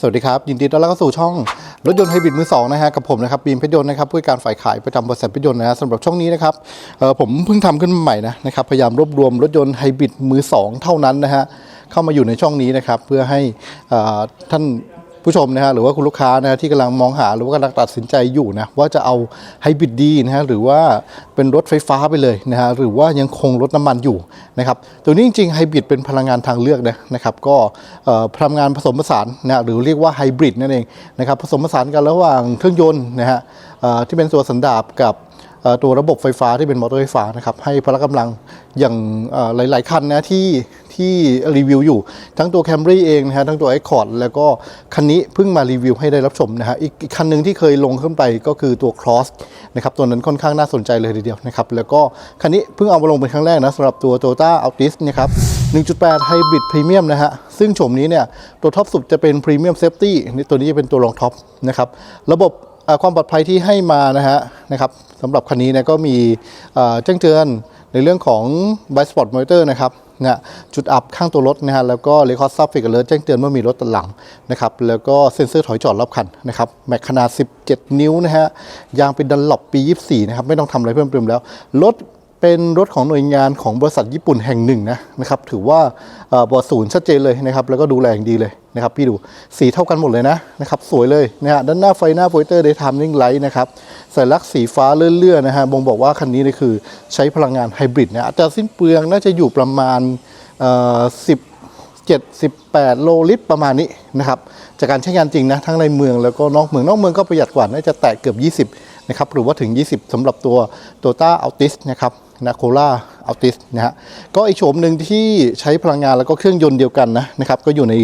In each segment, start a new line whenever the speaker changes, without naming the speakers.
สวัสดีครับ ยินดีต้อนรับเข้าสู่ช่องรถยนต์ไฮบริดมือสองนะฮะกับผมนะครับบีมเพชรยนต์นะครับผู้การฝ่ายขายประจำบริษัทเพชรยนต์นะฮะสำหรับช่องนี้นะครับผมเพิ่งทำขึ้นมาใหม่นะนะครับพยายามรวบรวมรถยนต์ไฮบริดมือสองเท่านั้นนะฮะเข้ามาอยู่ในช่องนี้นะครับเพื่อให้ท่าน ผู้ชมนะฮะหรือว่าคุณลูกค้านะฮะที่กำลังมองหาหรือว่ากำลังตัดสินใจอยู่นะว่าจะเอาไฮบริดดีนะฮะหรือว่าเป็นรถไฟฟ้าไปเลยนะฮะหรือว่ายังคงรถน้ำมันอยู่นะครับตัวนี้จริงๆไฮบริดเป็นพลังงานทางเลือกนะนะครับก็พลังงานผสมผสานนะหรือเรียกว่าไฮบริดนั่นเองนะครับผสมผสานกันระหว่างเครื่องยนต์นะฮะที่เป็นตัวสันดาปกับ ตัวระบบไฟฟ้าที่เป็นมอเตอร์ไฟฟ้านะครับให้พละกำลังอย่างหลาย ๆ คันนะที่ที่รีวิวอยู่ ทั้งตัว Camry เองนะฮะทั้งตัว Accord แล้วก็คันนี้เพิ่งมารีวิวให้ได้รับชมนะฮะอีกอีกคันหนึ่งที่เคยลงขึ้นไปก็คือตัว Cross นะครับตัวนั้นค่อนข้างน่าสนใจเลยทีเดียวนะครับแล้วก็คันนี้เพิ่งเอามาลงเป็นครั้งแรกนะสำหรับตัว Toyota Altis นะครับ 1.8 Hybrid Premium นะฮะซึ่งโฉมนี้เนี่ยตัวท็อปสุดจะเป็น Premium Safety นี่ตัวนี้จะเป็นตัวรองท็อปนะครับระบบความปลอดภัยที่ให้มานะฮะนะครับ สำหรับคันนี้นะก็มีแจ้งเตือนในเรื่องของ b i Spot Monitor นะครับนะจุดอับข้างตัวรถนะฮะแล้วก็ Record Traffic Alert แจ้งเตือนเมื่อมีรถตัดหลังนะครับแล้วก็เซ็นเซอร์ถอยจอดรอบคันนะครับแม็กขนาด 17 นิ้วนะฮะยางเป็นดันหลบปี 24 นะครับ ไม่ต้องทำอะไรเพิ่มเติมแล้วรถ เป็นรถของหน่วยงานของบริษัทญี่ปุ่นแห่งหนึ่งนะนะครับถือว่าบ่อบอดศูนย์ชัดเจนเลยนะครับแล้วก็ดูแลอย่างดีเลยนะครับพี่ดูสีเท่ากันหมดเลยนะนะครับสวยเลยนะฮะด้านหน้าไฟหน้าโปรเตอร์ได้ทำนิ่งไลท์นะครับสัญลักษณ์สีฟ้าเลื่อนๆนะฮะบ่งบอกว่าคันนี้นี่คือใช้พลังงานไฮบริดนะอัตราสิ้นเปลืองน่าจะอยู่ประมาณเอ่อ10 78 โลลิตรประมาณนี้นะครับจากการใช้งานจริงนะทั้งในเมืองแล้วก็นอกเมืองนอกเมืองก็ประหยัดกว่าน่าจะแตะเกือบ20 นะครับหรือว่าถึง 20สำหรับตัว Toyota Altis นะครับนาโคล่า Altis นะฮะก็อีกโฉมหนึ่งที่ใช้พลังงานแล้วก็เครื่องยนต์เดียวกันนะนะครับก็อยู่ใน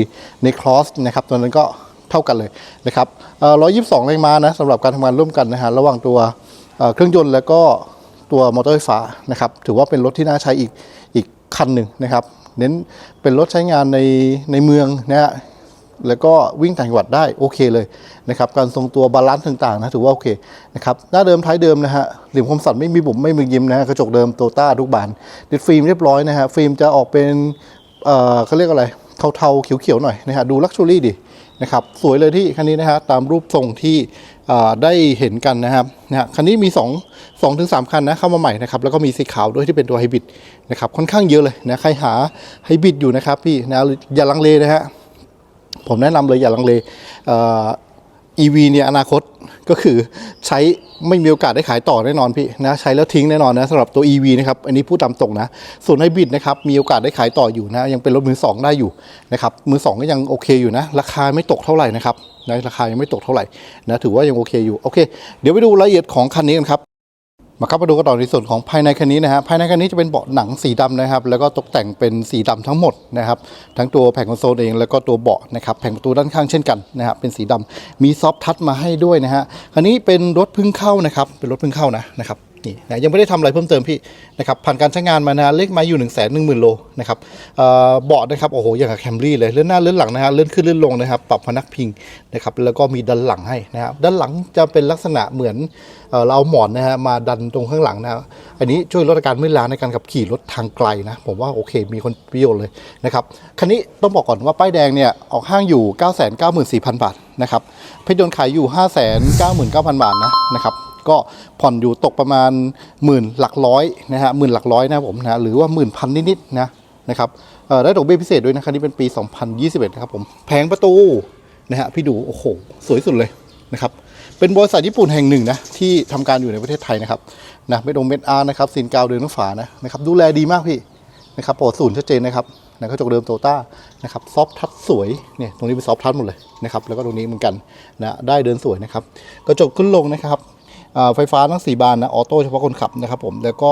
ในคลอสนะครับตัวนั้นก็เท่ากันเลยนะครับเอ่อ122 แรงม้านะสำหรับการทำงานร่วมกันนะฮะระหว่างตัวเอ่อเครื่องยนต์แล้วก็ตัวมอเตอร์ไฟฟ้านะครับถือว่าเป็นรถที่น่าใช้อีกอีกคันหนึ่งนะครับ เน้นเป็นรถใช้งานในในเมืองนะฮะ แล้วก็วิ่งต่างจังหวัดได้โอเคเลยนะครับการทรงตัวบาลานซ์ต่างๆนะถือว่าโอเคนะครับหน้าเดิมท้ายเดิมนะฮะเหลี่ยมคมสันไม่มีบุ๋มไม่มียิ้มนะฮะกระจกเดิมโตต้าทุกบานติดฟิล์มเรียบร้อยนะฮะฟิล์มจะออกเป็นเอ่อเขาเรียกอะไรเทาๆเขียวๆหน่อยนะฮะดูลักชัวรี่ดีนะครับสวยเลยที่คันนี้นะฮะตามรูปทรงที่ได้เห็นกันนะครับนะฮะคันนี้มี 2 2ถึง3คันนะเข้ามาใหม่นะครับแล้วก็มีสีขาวด้วยที่เป็นตัวไฮบริดนะครับค่อนข้างเยอะเลยนะใครหาไฮบริดอยู่นะครับพี่นะอย่าลังเลนะฮะ ผมแนะนำเลยอย่าลังเลอ่อ EV เนี่ยอนาคตก็คือใช้ไม่มีโอกาสได้ขายต่อแน่นอนพี่นะใช้แล้วทิ้งแน่นอนนะสำหรับตัว EV นะครับอันนี้พูดตามตรงนะส่วนไฮบริดนะครับมีโอกาสได้ขายต่ออยู่นะยังเป็นรถมือสองได้อยู่นะครับมือสองก็ยังโอเคอยู่นะราคาไม่ตกเท่าไหร่นะครับนะราคายังไม่ตกเท่าไหร่นะถือว่ายังโอเคอยู่โอเค เดี๋ยวไปดูรายละเอียดของคันนี้กันครับ มาครับมาดูกันต่อในส่วนของภายในคันนี้นะฮะภายในคันนี้จะเป็นเบาะหนังสีดำนะครับ แล้วก็ตกแต่งเป็นสีดำทั้งหมดนะครับ ทั้งตัวแผงคอนโซลเองแล้วก็ตัวเบาะนะครับแผงประตูด้านข้างเช่นกันนะครับเป็นสีดำมีซอฟทัชมาให้ด้วยนะฮะคันนี้เป็นรถพึ่งเข้านะครับเป็นรถพึ่งเข้านะนะครับ นี่นะยังไม่ได้ทำอะไรเพิ่มเติมพี่นะครับผ่านการใช้งานมานานเลขไมาอยู่1นึ่งแสนหนึ่งหมื่นโลนะครับเบาะนะครับโอ้โหอย่างกับแคมรี่เลยเลื่อนหน้าเลื่อนหลังนะฮะเลื่อนขึ้นเลื่อนลงนะครับปรับพนักพิงนะครับแล้วก็มีดันหลังให้นะครับด้านหลังจะเป็นลักษณะเหมือนเราเอาหมอนนะฮะมาดันตรงข้างหลังนะฮะอันนี้ช่วยลดอาการเมื่อยล้าในการขับขี่รถทางไกลนะผมว่าโอเค มีคนประโยชน์เลยนะครับคันนี้ต้องบอกก่อนว่าป้ายแดงเนี่ยออกห้างอยู่ 9 9 4 0 0 0 บาทนะครับเพชรยนต์ขายอยู่ 5 9 9 0 0 0 บาทนะนะครับ ก็ผ่อนอยู่ตกประมาณหมื่นหลักร้อยนะฮะหมื่นหลักร้อยนะผมนะหรือว่าหมื่นพันนิดๆนะนะครับได้ดอกเบี้ยพิเศษด้วยนะคันนี้เป็นปี 2021 นะครับผมแผงประตูนะฮะพี่ดูโอ้โหสวยสุดเลยนะครับเป็นบริษัทญี่ปุ่นแห่งหนึ่งนะที่ทำการอยู่ในประเทศไทยนะครับนะเมดงเมดอาร์นะครับซีนกาวเดินน้ำฝานะนะครับดูแลดีมากพี่นะครับปอดศูนย์ชัดเจนนะครับนะกระจกเดิมโตต้านะครับซอฟทัชสวยเนี่ยตรงนี้เป็นซอฟทัชหมดเลยนะครับแล้วก็ตรงนี้เหมือนกันนะได้เดินสวยนะครับกระจกขึ้นลงนะครับ ไฟฟ้าทั้งสี่บานนะออโต้เฉพาะคนขับนะครับผมแล้วก็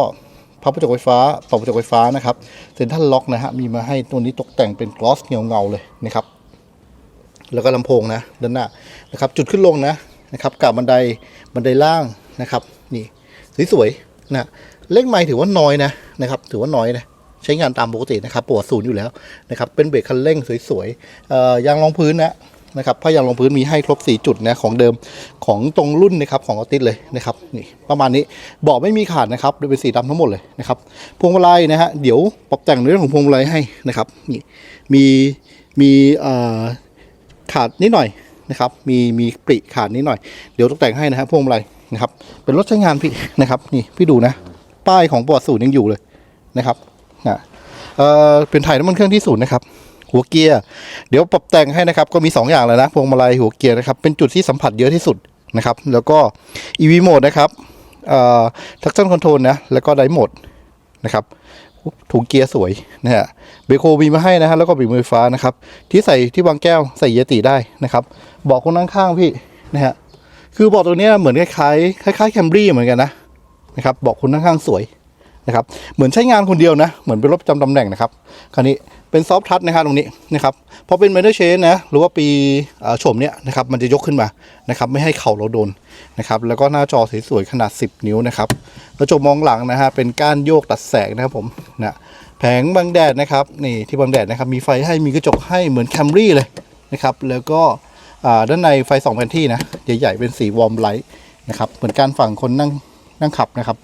พับกระจกไฟฟ้าปรับกระจกไฟฟ้านะครับเซ็นทรัลล็อกนะฮะมีมาให้ตัวนี้ตกแต่งเป็นกลอสเงาเงาๆเลยนะครับแล้วก็ลำโพงนะด้านหน้านะครับจุดขึ้นลงนะนะครับกับบันไดบันไดล่างนะครับนี่สวยๆนะเลขไม้ถือว่าน้อยนะนะครับถือว่าน้อยนะใช้งานตามปกตินะครับปวดศูนย์อยู่แล้วนะครับเป็นเบรกคันเร่งสวยๆเอ่อยางรองพื้นนะ นะครับผ้ายางรองพื้นมีให้ครบ 4 จุดนะของเดิมของตรงรุ่นนะครับของออติสเลยนะครับนี่ประมาณนี้เบาะไม่มีขาดนะครับโดยเป็นสีดำทั้งหมดเลยนะครับพวงมาลัยนะฮะเดี๋ยวปรับแต่งในเรื่องของพวงมาลัยให้นะครับนี่มีมีขาดนิดหน่อยนะครับมีมีปริขาดนิดหน่อยเดี๋ยวตกแต่งให้นะครับพวงมาลัยนะครับเป็นรถใช้งานพี่นะครับนี่พี่ดูนะป้ายของปอดศูนย์ยังอยู่เลยนะครับนะเออเป็นถ่ายน้ำมันเครื่องที่ศูนย์นะครับ หัวเกียร์เดี๋ยวปรับแต่งให้นะครับก็มี 2 อย่างเลยนะพวงมาลัยหัวเกียร์นะครับเป็นจุดที่สัมผัสเยอะที่สุดนะครับแล้วก็ EV mode นะครับเอ่อ traction control นะแล้วก็ drive mode นะครับถุงเกียร์สวยนะฮะเบรกโคมีมาให้นะฮะแล้วก็บีบมือฟ้านะครับที่ใส่ที่วางแก้วใส่เยติได้นะครับบอกคนนั่งข้างพี่นะฮะคือบอกตัวนี้เหมือนคล้ายๆคล้ายแคมบรี่เหมือนกันนะนะครับบอกคนนั่งข้างสวย นะครับเหมือนใช้งานคนเดียวนะ เหมือนเป็นรถประจำตำแหน่งนะครับคันนี้เป็นซอฟทัชนะครับตรงนี้นะครับพอเป็นเมเทอร์เชนนะหรือว่าปีโฉมเนี้ยนะครับมันจะยกขึ้นมานะครับไม่ให้เข่าเราโดนนะครับแล้วก็หน้าจอสวยๆขนาด 10 นิ้วนะครับกระจกมองหลังนะฮะเป็นก้านโยกตัดแสงนะครับผมนะแผงบังแดดนะครับนี่ที่บังแดดนะครับมีไฟให้มีกระจกให้เหมือนแคมรี่เลยนะครับแล้วก็ด้านในไฟสองแผ่นที่นะใหญ่ๆเป็นสีวอร์มไลท์นะครับเหมือนการฝั่งคนนั่งนั่งขับนะครับ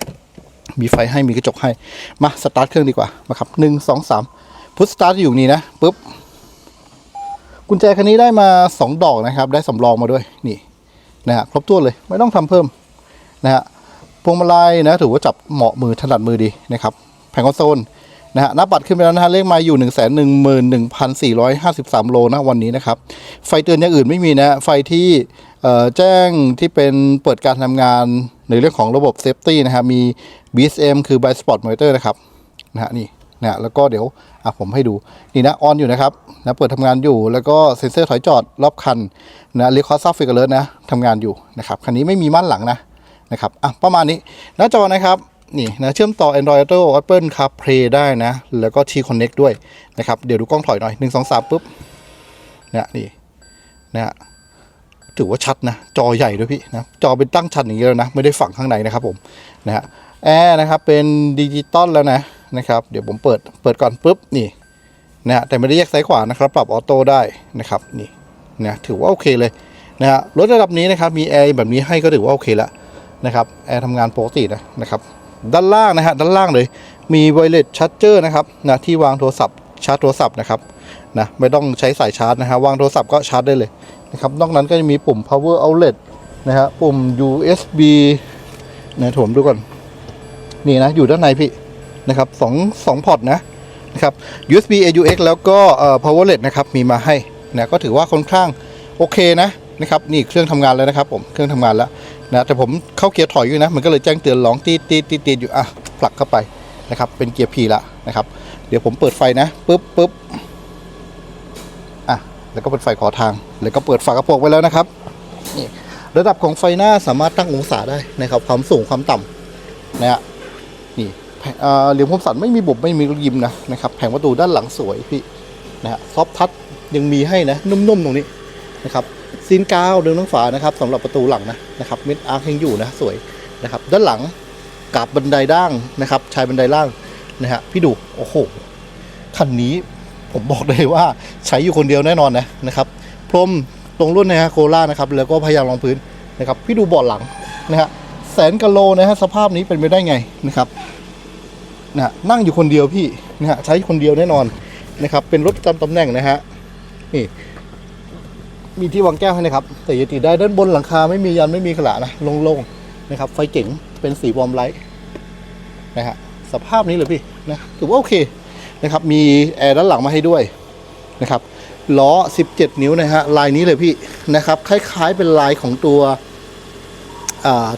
มีไฟให้มีกระจกให้ มาสตาร์ทเครื่องดีกว่ามาครับหนึ่งสองสามพุทสตาร์ทอยู่นี่นะปุ๊บกุญแจคันนี้ได้มาสองดอกนะครับ ได้สำรองมาด้วยนี่นะฮะครบถ้วนเลยไม่ต้องทำเพิ่มนะฮะพวงมาลัยนะถือว่าจับเหมาะมือถนัดมือดีนะครับแผงคอนโซลนะฮะหน้าปัดขึ้นไปแล้วนะฮะเลขมาอยู่ 1 1 1 1 4 5 3 โลนะวันนี้นะครับ ไฟเตือนอย่างอื่นไม่มีนะ ไฟที่ แจ้งที่เป็นเปิดการทำงานในเรื่องของระบบเซฟตี้นะฮะมี BSM คือ By Spot Monitor นะครับนะฮะนี่นะแล้วก็เดี๋ยวอะผมให้ดู นี่นะออนอยู่นะครับนะเปิดทำงานอยู่แล้วก็เซ็นเซอร์ถอยจอดรอบคันนะเรียกคอซับฟิกเกอร์นะทำงานอยู่นะครับคันนี้ไม่มีม่านหลังนะนะครับอะประมาณนี้หน้าจอนะครับนี่นะเชื่อมต่อ Android Auto Apple CarPlay ได้นะ แล้วก็ T Connect ด้วยนะครับ เดี๋ยวดูกล้องถอยหน่อย 1 2 3ปุ๊บเนี่ยนี่นะฮะ ถือว่าชัดนะ จอใหญ่ด้วยพี่นะ จอเป็นตั้งชันอย่างเงี้ยแล้วนะ ไม่ได้ฝังข้างในนะครับผม นะฮะ แอร์นะครับ เป็นดิจิตอลแล้วนะ นะครับ เดี๋ยวผมเปิด เปิดก่อนปุ๊บ นี่ นะฮะ แต่ไม่ได้แยกซ้ายขวานะครับ ปรับออโต้ได้นะครับ นี่ นะ ถือว่าโอเคเลย นะฮะ รถระดับนี้นะครับ มีแอร์แบบนี้ให้ก็ถือว่าโอเคแล้วนะครับ แอร์ทำงานปกตินะนะครับ ด้านล่างนะฮะ ด้านล่างเลย มีไวเลสชาร์จเจอร์นะครับ นะ ที่วางโทรศัพท์ ชาร์จโทรศัพท์นะครับ นะ ไม่ต้องใช้สายชาร์จนะฮะ วางโทรศัพท์ก็ชาร์จได้เลย นะครับ นอกนั้นก็จะมีปุ่ม power outlet นะฮะปุ่ม USB นะผมดูก่อน นี่นะ อยู่ด้านในพี่นะครับสองสองพอร์ตนะนะครับ USB AUX แล้วก็เอ่อ power outlet นะครับ มีมาให้นะก็ถือว่าค่อนข้างโอเคนะนะครับนี่เครื่องทำงานแล้วนะครับ ผมเครื่องทำงานแล้วนะแต่ผมเข้าเกียร์ถอยอยู่นะมันก็เลยแจ้งเตือนร้องตีตีตีตีอยู่อะผลักเข้าไปนะครับเป็นเกียร์พีละนะครับ เดี๋ยวผมเปิดไฟนะปุ๊บปุ๊บ แล้วก็เปิดไฟขอทาง แล้วก็เปิดฝากระโปรงไว้แล้วนะครับนี่ระดับของไฟหน้าสามารถตั้งองศาได้นะครับ ความสูงความต่ำนะฮะนี่เหลี่ยมคมสันไม่มีบุบไม่มีลูกยิมนะนะครับแผงประตูด้านหลังสวยพี่นะฮะซอฟทัชยังมีให้นะนุ่มๆตรงนี้นะครับซีนกาวเดินทั้งฝานะครับสำหรับประตูหลังนะนะครับมิดอาร์คยังอยู่นะสวยนะครับ ด้านหลังกับบันไดด้างนะครับชายบันไดล่างนะฮะพี่ดูโอ้โหคันนี้ ผมบอกเลยว่าใช้อยู่คนเดียวแน่นอนนะนะครับพรมตรงรุ่นนะฮะโคล่านะครับแล้วก็พยายามรองพื้นนะครับพี่ดูเบาะหลังนะฮะแสนกะโลนะฮะสภาพนี้เป็นไปได้ไงนะครับนะนั่งอยู่คนเดียวพี่นะฮะใช้คนเดียวแน่นอนนะครับ เป็นรถจำตำแหน่งนะฮะนี่มีที่วางแก้วให้นะครับ แต่ยติดได้ด้านบนหลังคาไม่มียันไม่มีขลานะโล่งๆนะครับ ไฟเจ๋งเป็นสีวอมไลท์นะฮะสภาพนี้เลยพี่นะถือว่าโอเค นะครับมีแอร์ด้านหลังมาให้ด้วยนะครับล้อ 17 นิ้วนะฮะลายนี้เลยพี่นะครับคล้ายๆเป็นลายของตัว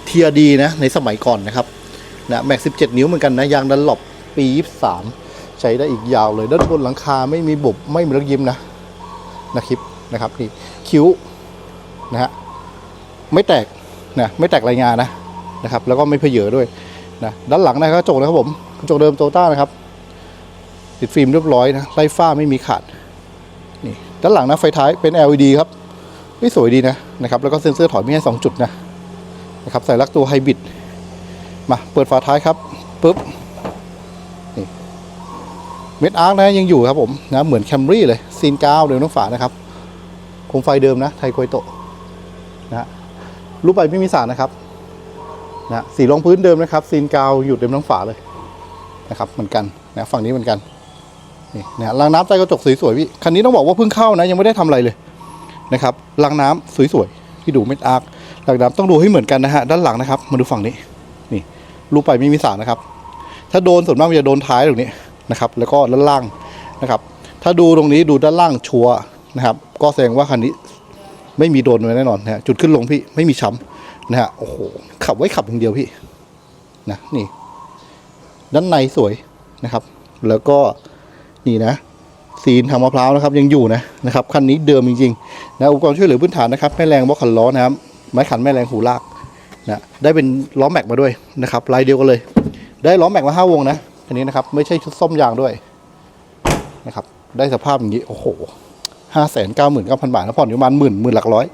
เทียดีนะในสมัยก่อนนะครับนะแม็ก 17 นิ้วเหมือนกันนะยางดันหลบปี 23 ใช้ได้อีกยาวเลย ด้านบนหลังคาไม่มีบุบไม่มีรอยยิ้มนะนะครับนะครับนี่คิ้วนะฮะไม่แตกนะไม่แตกรายงานนะนะครับแล้วก็ไม่เพเยอด้วยนะด้านหลังนะกระจกนะครับผมกระจกเดิมโตต้านะครับ ติดฟิล์มเรียบร้อยนะไล่ฝ้าไม่มีขาดนี่ด้านหลังนะไฟท้ายเป็น LED ครับไม่สวยดีนะนะครับแล้วก็เซ็นเซอร์ถอยมีให้สองจุดนะนะครับใส่ลักตัวไฮบริดมาเปิดฝาท้ายครับปุ๊บนี่เม็ดอาร์คนะยังอยู่ครับผมนะเหมือนแคมรี่เลยซีนเกาวเดิมทั้งฝานะครับโคมไฟเดิมนะไทโกยโตะนะฮะรูปใบไม่มีสารนะครับนะสีรองพื้นเดิมนะครับซีนกาวอยู่เต็มทั้งฝาเลยนะครับเหมือนกันนะฝั่งนี้เหมือนกัน นี่นะรางน้ำใต้กระจกสวยๆพี่คันนี้ต้องบอกว่าเพิ่งเข้านะยังไม่ได้ทำอะไรเลยนะครับรางน้ำสวยๆที่ดูเม็ดอาร์ครางน้ำต้องดูให้เหมือนกันนะฮะด้านหลังนะครับมาดูฝั่งนี้นี่ลูกไปไม่มีสารนะครับ ถ้าโดนส่วนมากมันจะโดนท้ายตรงนี้นะครับแล้วก็ด้านล่างนะครับถ้าดูตรงนี้ดูด้านล่างชัวนะครับก็แสดงว่าคันนี้ไม่มีโดนไว้แน่นอนนะฮะจุดขึ้นลงพี่ไม่มีช้ำนะฮะโอ้โหขับไว้ขับอย่างเดียวพี่นะนี่ ด้านในสวยนะครับ แล้วก็ นี่นะซีนทางมะพร้าวนะครับยังอยู่นะนะครับคันนี้เดิมจริงๆนะอุปกรณ์ช่วยเหลือพื้นฐานนะครับแม่แรงบล็อกขันล้อนะครับไม้ขันแม่แรงหูลากนะได้เป็นล้อแม็กมาด้วยนะครับลายเดียวกันเลย ได้ล้อแม็กมาห้าวงนะคันนี้นะครับไม่ใช่ชุดส้มยางด้วยนะครับได้สภาพอย่างนี้โอ้โหห้าแสนเก้าหมื่นเก้าพันบาทแล้วผ่อนอยู่ประมาณหมื่นหมื่นหลักร้อย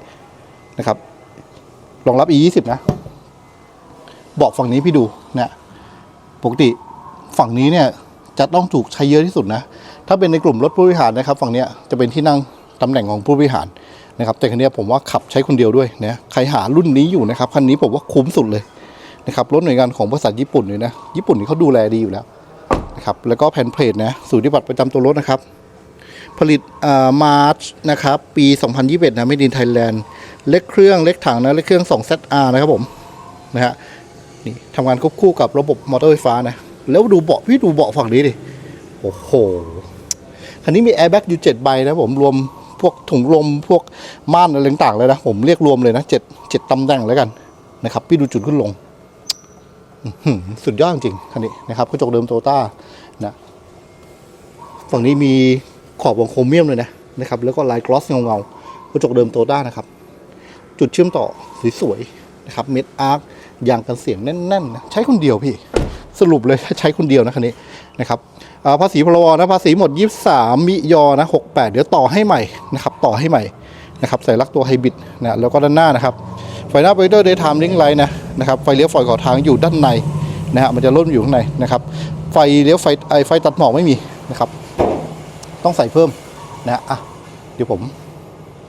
นะครับรองรับ e ยี่สิบนะบอกฝั่งนี้พี่ดูนะปกติฝั่งนี้เนี่ยจะต้องถูกใช้เยอะที่สุดนะ ถ้าเป็นในกลุ่มรถผู้บริหารนะครับฝั่งเนี้ยจะเป็นที่นั่งตำแหน่งของผู้บริหารนะครับแต่คันนี้ผมว่าขับใช้คนเดียวด้วยนะใครหารุ่นนี้อยู่นะครับคันนี้ผมว่าคุ้มสุดเลยนะครับรถหน่วยงานของบริษัทญี่ปุ่นเลยนะญี่ปุ่นนี่เขาดูแลดีอยู่แล้วนะครับแล้วก็แผ่นเพลทนะสูติบัตรประจำตัวรถนะครับ ผลิตมาร์ชนะครับปี 2021 นะไม่ดินไทยแลนด์เล็กเครื่องเล็กถังนะเล็กเครื่อง 2ZR นะครับผมนะฮะนี่ทำงานควบคู่กับระบบมอเตอร์ไฟฟ้านะแล้วดูเบาะพี่ดูเบาะฝั่งนี้ดิโอ้โห คันนี้มีแอร์แบ็กอยู่เจ็ดใบนะผมรวมพวกถุงลมพวกม่านอะไรต่างๆเลยนะผมเรียกรวมเลยนะเจ็ดเจ็ดตำแหน่งแล้วกันนะครับ พี่ดูจุดขึ้นลงสุดยอดจริงคันนี้นะครับกระจกเดิมโตต้านะฝั่งนี้มีขอบวงโครเมียมเลยนะนะครับแล้วก็ลายกลอสเงาๆกระจกเดิมโตต้านะครับ จุดเชื่อมต่อสวยๆนะครับเม็ดอาร์คยางกันเสียงแน่นๆนะใช้คนเดียวพี่ สรุปเลยใช้คนเดียวนะคันนี้นะครับ ภาษีพลวนะภาษีหมด 23 มิยอนะ68 เดี๋ยวต่อให้ใหม่นะครับต่อให้ใหม่นะครับใส่ลักตัวไฮบริดนะแล้วก็ด้านหน้านะครับไฟหน้าไฟเดอร์เดย์ไทม์ลิงไลท์นะนะครับไฟเลี้ยวไฟขอทางอยู่ด้านในนะฮะมันจะล่นอยู่ข้างในนะครับไฟเลี้ยวไฟไอไฟตัดหมอกไม่มีนะครับต้องใส่เพิ่มนะฮะอะเดี๋ยวผม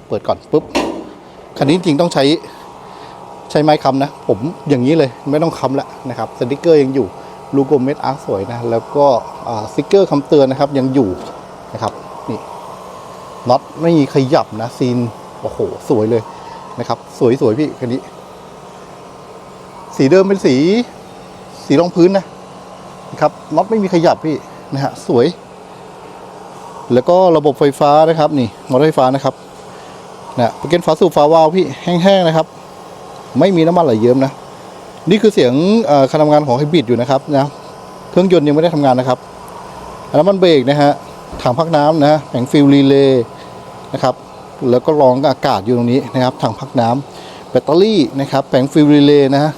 เปิดก่อนปุ๊บคันนี้จริงต้องใช้ใช้ไม้ค้ำนะ ผมอย่างนี้เลยไม่ต้องค้ำแล้วนะครับสติกเกอร์ยังอยู่ ลูโกเม็ดอาร์สวยนะ แล้วก็สติกเกอร์คำเตือนนะครับยังอยู่นะครับนี่น็อตไม่มีขยับนะซีนโอ้โห สวยเลยนะครับ สวยสวยพี่คันนี้ สีเดิมเป็นสี สีรองพื้นนะนะครับน็อตไม่มีขยับพี่นะฮะสวย แล้วก็ระบบไฟฟ้านะครับนี่มอเตอร์ไฟฟ้านะครับนะโปรแกรมฝาสูบฝาวาล์วพี่แห้งๆนะครับ ไม่มีน้ำมันไหลเยิ้มนะ นี่คือเสียงการทำงานของไฮบริดอยู่นะครับนะเครื่องยนต์ยังไม่ได้ทำงานนะครับน้ำมันเบรกนะฮะถังพักน้ำนะแผงฟิลรีเลย์นะครับแล้วก็รองอากาศอยู่ตรงนี้นะครับถังพักน้ำแบตเตอรี่นะครับแผงฟิลรีเลย์นะฮะ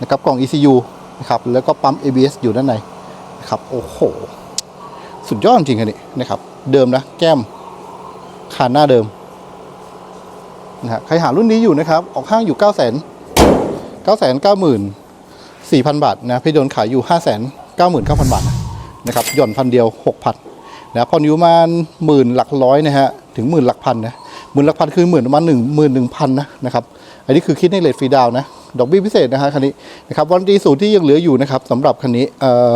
นะครับกล่อง ECU นะครับแล้วก็ปั๊ม ABS อยู่ด้านในนะครับโอ้โห สุดยอดจริงคันนี้นะครับ เดิมนะแก้มคานหน้าเดิมนะฮะใครหารุ่นนี้อยู่นะครับ ออกห้างอยู่9 9 0 0 0 994,000 บาทนะพี่โดนขายอยู่ 5 9 9 0 0 0 บาทนะครับหย่อนพันเดียว 6,000นะพอนอยู่ประมาณหมื่นหลักร้อยนะฮะถึงหมื่นหลักพันนะหมื่นหลักพันคือหมื่นประมาณหนึ่งหมื่นหนึ่งพันนะนะครับอันนี้คือคิดในเลทฟรีดาวนะดอกเบี้ยพิเศษนะฮะคันนี้นะครับวันดีสูตรที่ยังเหลืออยู่นะครับสำหรับคันนี้เอ่อ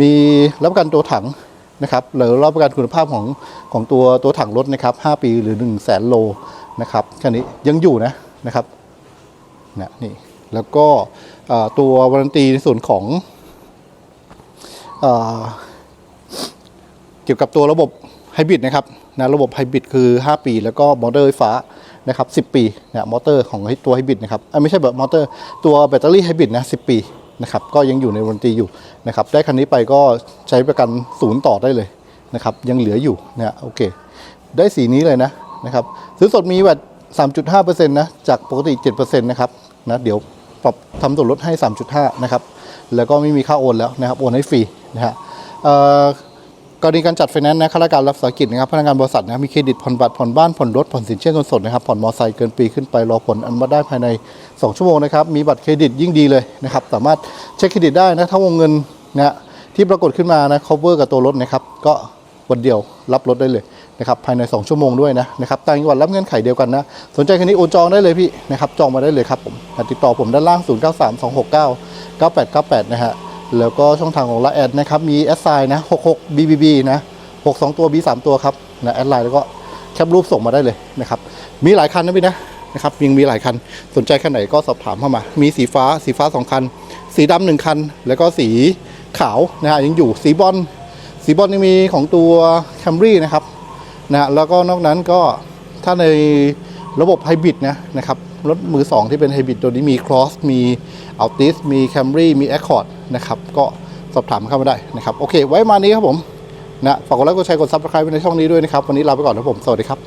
มีรับประกันตัวถังนะครับหรือรับประกันคุณภาพของของตัวตัวถังรถนะครับ5ปีหรือ1 0 0 0 0แสนโลนะครับแค่นี้ยังอยู่นะนะครับนะนี่ แล้วก็ตัววารันตีในส่วนของเอเกี่ยวกับตัวระบบไฮบริดนะครับนะระบบไฮบริดคือ 5 ปี แล้วก็มอเตอร์ไฟฟ้านะครับ10 ปีนะมอเตอร์ของตัวไฮบริดนะครับอะไม่ใช่แบบมอเตอร์ตัวแบตเตอรี่ไฮบริดนะ10 ปีนะครับก็ยังอยู่ในวารันตีอยู่นะครับได้คันนี้ไปก็ใช้ประกันศูนย์ต่อได้เลยนะครับยังเหลืออยู่นะโอเค ได้สีนี้เลยนะนะครับซื้อสดมีแวด3.5%นะจากปกติ 7%นะครับนะเดี๋ยว ปรับทำส่วนลดให้ 3.5 นะครับ แล้วก็ไม่มีค่าโอนแล้วนะครับ โอนให้ฟรีนะฮะเอ่อกรณีการจัดไฟแนนซ์นะข้าราชการรับสากิจนะครับ พนักงานบริษัทนะมีเครดิตผ่อนบัตรผ่อนบ้าน ผ่อนรถ ผ่อนสินเชื่อเงินสดนะครับ ผ่อนมอเตอร์ไซค์เกินปีขึ้นไป รอผลอันุมัติได้ภายใน 2 ชั่วโมงนะครับ มีบัตรเครดิตยิ่งดีเลยนะครับ สามารถเช็คเครดิตได้นะ ถ้าวงเงินนะที่ปรากฏขึ้นมานะ cover กับตัวรถนะครับ ก็วันเดียวรับรถได้เลย นะครับภายใน 2 ชั่วโมงด้วยนะนะครับต่างจังหวัดรับเงื่อนไขเดียวกันนะ สนใจคันนี้โอนจองได้เลยพี่นะครับจองมาได้เลยครับผมติดต่อผมด้านล่าง 0 9 3 2 6 9 9 8 9 8 นะฮะแล้วก็ช่องทางของละแอดนะครับมีแอดไซน์นะ66 BBB นะ62 ตัว B 3ตัวครับนะแอดไลน์แล้วก็แคปรูปส่งมาได้เลยนะครับมีหลายคันนะพี่นะนะครับยังมีหลายคันสนใจคันไหนก็สอบถามเข้ามา มีสีฟ้าสีฟ้าสองคัน สีดำหนึ่งคัน แล้วก็สีขาวนะฮะยังอยู่สีบอลสีบอลยังมีของตัวแคมรี่นะครับ นะแล้วก็นอกนั้นก็ถ้าในระบบไฮบริดนะนะครับรถมือสองที่เป็นไฮบริดตัวนี้มี Cross มี Altis มี Camry มี Accord นะครับ ก็สอบถามเข้ามาได้นะครับ โอเค ไว้มานี้ครับผมนะฝากกดไลค์กดแชร์กดซับสไครป์ในช่องนี้ด้วยนะครับ วันนี้ลาไปก่อนครับผม สวัสดีครับ